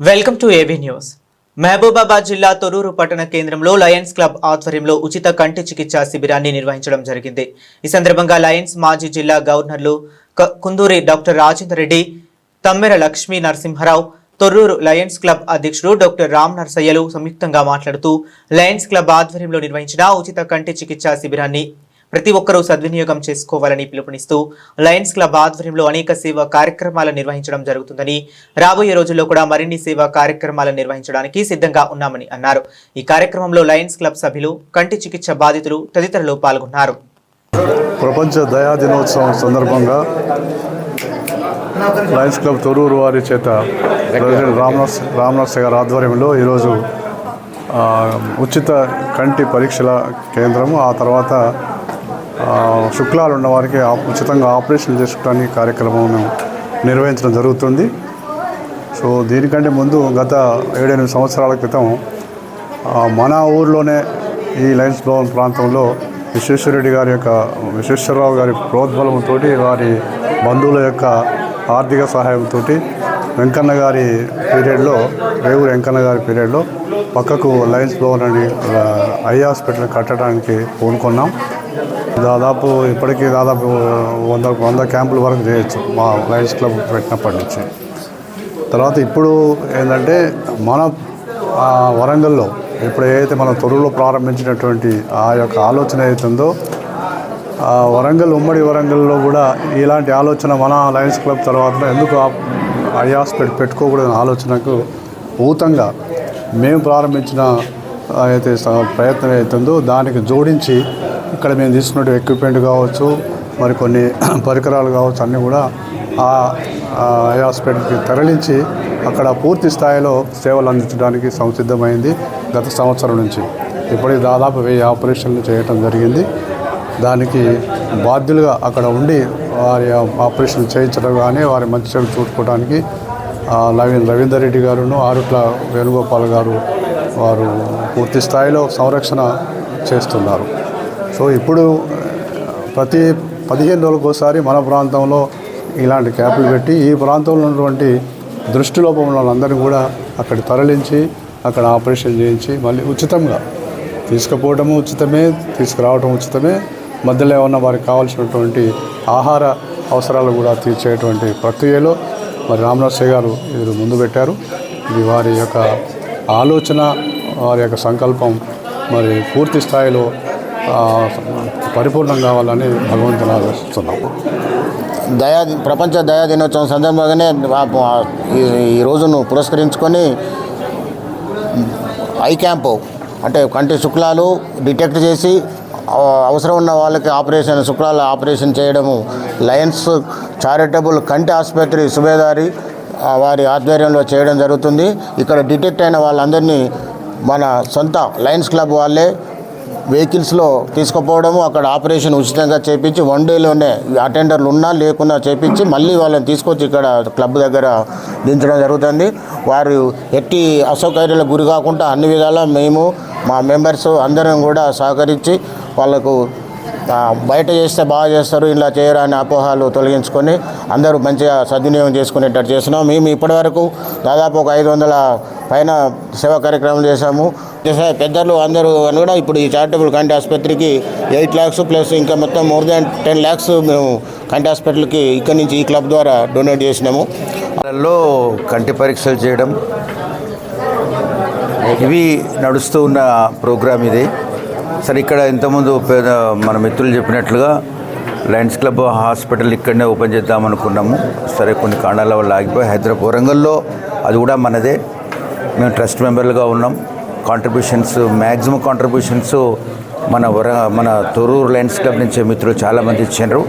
Welcome to AB news. Mahabubabad జిల్లా తొరూరు పట్టణ కేంద్రంలో లయన్స్ క్లబ్ ఆధ్వర్యంలో ఉచిత కంటి చికిత్సా శిబిరాన్ని నిర్వహించడం జరిగింది. ఈ సందర్భంగా లయన్స్ మాజీ జిల్లా గవర్నర్లు క- Kunduri doctor Rajender Reddy Tammera Lakshmi Narasimha Rao Thorrur lions club అధ్యక్షుడు డాక్టర్ రామ్ నర్సయ్యలు సంయుక్తంగా మాట్లాడుతూ లయన్స్ క్లబ్ ఆధ్వర్యంలో నిర్వహించిన ఉచిత కంటి చికిత్సా శిబిరాన్ని ప్రతి ఒక్కరూ సద్వినియోగం చేసుకోవాలని పిలుపునిస్తూ లయన్స్ క్లబ్ ఆధ్వర్యంలో అనేక సేవా కార్యక్రమాలు నిర్వహించడం జరుగుతుందని రాబోయే రోజుల్లో కూడా మరిన్ని సేవా కార్యక్రమాలు నిర్వహించడానికి సిద్ధంగా ఉన్నామని అన్నారు. ఈ కార్యక్రమంలో లయన్స్ క్లబ్ సభ్యులు కంటి చికిత్స బాధితులు తదితరులు పాల్గొన్నారు. ప్రపంచ దయా దినోత్సవం సందర్భంగా లయన్స్ క్లబ్ తొరూరు వారి చేత రామనాథ్ రామ్నాథ్ రామ్నాథ్ గారి ఆధ్వర్యంలో ఈరోజు ఉచిత కంటి పరీక్షల కేంద్రము ఆ తర్వాత శుక్లాలు ఉన్న వారికి ఉచితంగా ఆపరేషన్ చేసుకోవడానికి కార్యక్రమం నిర్వహించడం జరుగుతుంది. సో దీనికంటే ముందు గత ఏడెనిమిది సంవత్సరాల క్రితం మన ఊర్లోనే ఈ లయన్స్ భవన్ ప్రాంతంలో విశ్వేశ్వరరెడ్డి గారి యొక్క విశ్వేశ్వరరావు గారి ప్రోద్బలంతో వారి బంధువుల యొక్క ఆర్థిక సహాయంతో వెంకన్న గారి పీరియడ్లో రేవూరు వెంకన్న గారి పీరియడ్లో పక్కకు లయన్స్ భవన్ అని ఐ హాస్పిటల్ కట్టడానికి పూనుకున్నాం. దాదాపు ఇప్పటికీ దాదాపు వంద వంద క్యాంపుల వరకు చేయొచ్చు మా లయన్స్ క్లబ్ పెట్టినప్పటి నుంచి. తర్వాత ఇప్పుడు ఏంటంటే మన ఆ, వరంగల్లో ఇప్పుడు ఏదైతే మనం తొలులో ప్రారంభించినటువంటి ఆ యొక్క ఆలోచన ఏదైతుందో ఆ వరంగల్ ఉమ్మడి వరంగల్లో కూడా ఇలాంటి ఆలోచన మన లయన్స్ క్లబ్ తర్వాత ఎందుకు ఐ హాస్పిటల్ పెట్టుకోకూడదనే ఆలోచనకు ఊతంగా మేము ప్రారంభించిన అయితే స- ప్రయత్నం అవుతుందో దానికి జోడించి ఇక్కడ మేము తీసుకున్న ఎక్విప్మెంట్ కావచ్చు మరి కొన్ని పరికరాలు కావచ్చు అన్నీ కూడా ఆ ఆ ఐ హాస్పిటల్కి తరలించి అక్కడ పూర్తి స్థాయిలో సేవలు అందించడానికి సంసిద్ధమైంది గత సంవత్సరం నుంచి. ఇప్పటికి దాదాపు వెయ్యి ఆపరేషన్లు చేయటం జరిగింది. దానికి బాధ్యులుగా అక్కడ ఉండి వారి ఆపరేషన్ చేయించడం కానీ వారి మంచి చెడు చూసుకోవడానికి రవీందర్ రెడ్డి గారును ఆరుట్ల వేణుగోపాల్ గారు వారు పూర్తి స్థాయిలో సంరక్షణ చేస్తున్నారు. సో ఇప్పుడు ప్రతి పదిహేను రోజులకు ఒకసారి మన ప్రాంతంలో ఇలాంటి క్యాంపులు పెట్టి ఈ ప్రాంతంలో ఉన్నటువంటి దృష్టిలోపం ఉన్న వాళ్ళందరినీ కూడా అక్కడ తరలించి అక్కడ ఆపరేషన్ చేయించి మళ్ళీ ఉచితంగా తీసుకుపోవడము ఉచితమే తీసుకురావడం ఉచితమే మధ్యలో ఉన్న వారికి కావాల్సినటువంటి ఆహార అవసరాలు కూడా తీర్చేటువంటి ప్రక్రియలో మరి రామనరసయ్య గారు వీరు ముందు పెట్టారు. ఇది వారి యొక్క ఆలోచన వారి యొక్క సంకల్పం మరి పూర్తి స్థాయిలో పరిపూర్ణం కావాలని భగవంతుని ఆశిస్తున్నాం దయా ప్రపంచ దయా దినోత్సవం సందర్భంగానే ఈ ఈ రోజును పురస్కరించుకొని ఐ క్యాంపు అంటే కంటి శుక్లాలు డిటెక్ట్ చేసి అవసరం ఉన్న వాళ్ళకి ఆపరేషన్ శుక్రాల ఆపరేషన్ చేయడము లయన్స్ చారిటబుల్ కంటి ఆసుపత్రి సుబేదారి వారి ఆధ్వర్యంలో చేయడం జరుగుతుంది. ఇక్కడ డిటెక్ట్ అయిన వాళ్ళందరినీ మన సొంత లయన్స్ క్లబ్ వాళ్ళే వెహికల్స్లో తీసుకుపోవడము అక్కడ ఆపరేషన్ ఉచితంగా చేపించి వన్ డేలోనే అటెండర్లు ఉన్నా లేకున్నా చేపించి మళ్ళీ వాళ్ళని తీసుకొచ్చి ఇక్కడ క్లబ్ దగ్గర దించడం జరుగుతుంది. వారు ఎట్టి అసౌకర్యాలకు గురి కాకుండా అన్ని విధాలా మేము మా మెంబర్స్ అందరం కూడా సహకరించి వాళ్ళకు బయట చేస్తే బాగా చేస్తారు ఇలా చేయరు అనే అపోహాలు తొలగించుకొని అందరూ మంచిగా సద్వినియోగం చేసుకునేటట్టు చేసినాం మేము ఇప్పటివరకు దాదాపు ఒక ఐదు వందల పైన సేవా కార్యక్రమాలు చేశాము. పెద్దలు అందరూ అని కూడా ఇప్పుడు ఈ చారిటబుల్ కంటి ఆసుపత్రికి ఎయిట్ ల్యాక్స్ ప్లస్ ఇంకా మొత్తం మోర్ దాన్ టెన్ ల్యాక్స్ మేము కంటి హాస్పిటల్కి ఇక్కడి నుంచి ఈ క్లబ్ ద్వారా డొనేట్ చేసినాము. లో కంటి పరీక్షలు చేయడం ఇవి నడుస్తూ ఉన్న ప్రోగ్రామ్ ఇది. సరే ఇక్కడ ఇంతకుముందు పేద మన మిత్రులు చెప్పినట్లుగా లయన్స్ క్లబ్ హాస్పిటల్ ఇక్కడనే ఓపెన్ చేద్దాం అనుకున్నాము సరే కొన్ని కారణాల వల్ల ఆగిపోయి హైదరాబాద్ వరంగల్లో అది కూడా మనదే. మేము ట్రస్ట్ మెంబర్లుగా ఉన్నాం. కాంట్రిబ్యూషన్స్ మ్యాక్సిమం కాంట్రిబ్యూషన్స్ మన వర మన తొరూరు లయన్స్ క్లబ్ నుంచి మిత్రులు చాలామంది ఇచ్చినారు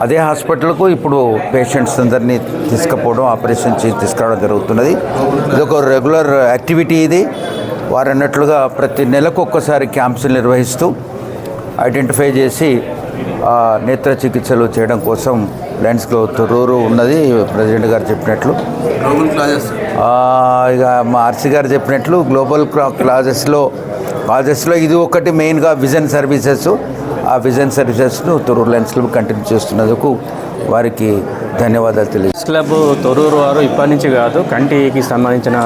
అదే హాస్పిటల్కు ఇప్పుడు పేషెంట్స్ అందరినీ తీసుకుపోవడం ఆపరేషన్ చేసి తీసుకురావడం జరుగుతున్నది. ఇది ఒక రెగ్యులర్ యాక్టివిటీ ఇది. వారు అన్నట్లుగా ప్రతి నెలకు ఒక్కసారి క్యాంప్స్ నిర్వహిస్తూ ఐడెంటిఫై చేసి నేత్ర చికిత్సలు చేయడం కోసం లెన్స్లో తొర్రూరు ఉన్నది ప్రెసిడెంట్ గారు చెప్పినట్లు. ఇక మా ఆర్సీ గారు చెప్పినట్లు గ్లోబల్ క్లా- క్లాజెస్లో క్లాజెస్లో ఇది ఒకటి మెయిన్గా విజన్ సర్వీసెస్. ఆ విజన్ సర్వీసెస్ను తొరూరు లెన్స్ క్లబ్ కంటిన్యూ చేస్తున్నందుకు వారికి ధన్యవాదాలు తెలియదు క్లబ్ తొరూరు వారు ఇప్పటి నుంచి కాదు కంటికి సంబంధించిన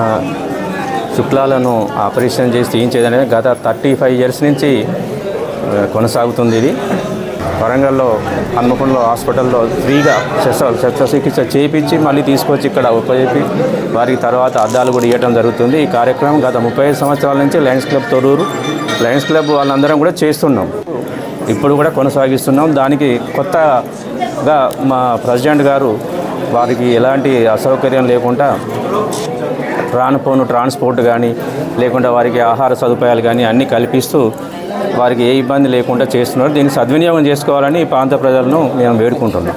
శుక్లాలను ఆపరేషన్ చేసి తీయించేదనేది గత థర్టీ ఫైవ్ ఇయర్స్ నుంచి కొనసాగుతుంది ఇది. వరంగల్లో హన్మకొండలో హాస్పిటల్లో ఫ్రీగా శస్త్ర శస్త్రచికిత్స చేయించి మళ్ళీ తీసుకొచ్చి ఇక్కడ ఉపయోగి వారికి తర్వాత అద్దాలు కూడా ఇవ్వడం జరుగుతుంది. ఈ కార్యక్రమం గత ముప్పై సంవత్సరాల నుంచి lions club Thorrur lions club వాళ్ళందరం కూడా చేస్తున్నాం. ఇప్పుడు కూడా కొనసాగిస్తున్నాం. దానికి కొత్తగా మా ప్రెసిడెంట్ గారు వారికి ఎలాంటి అసౌకర్యం లేకుండా రానుపోను ట్రాన్స్పోర్ట్ కానీ లేకుండా వారికి ఆహార సదుపాయాలు కానీ అన్నీ కల్పిస్తూ వారికి ఏ ఇబ్బంది లేకుండా చేస్తున్నారు. దీన్ని సద్వినియోగం చేసుకోవాలని ఈ ప్రాంత ప్రజలను మేము వేడుకుంటున్నాం.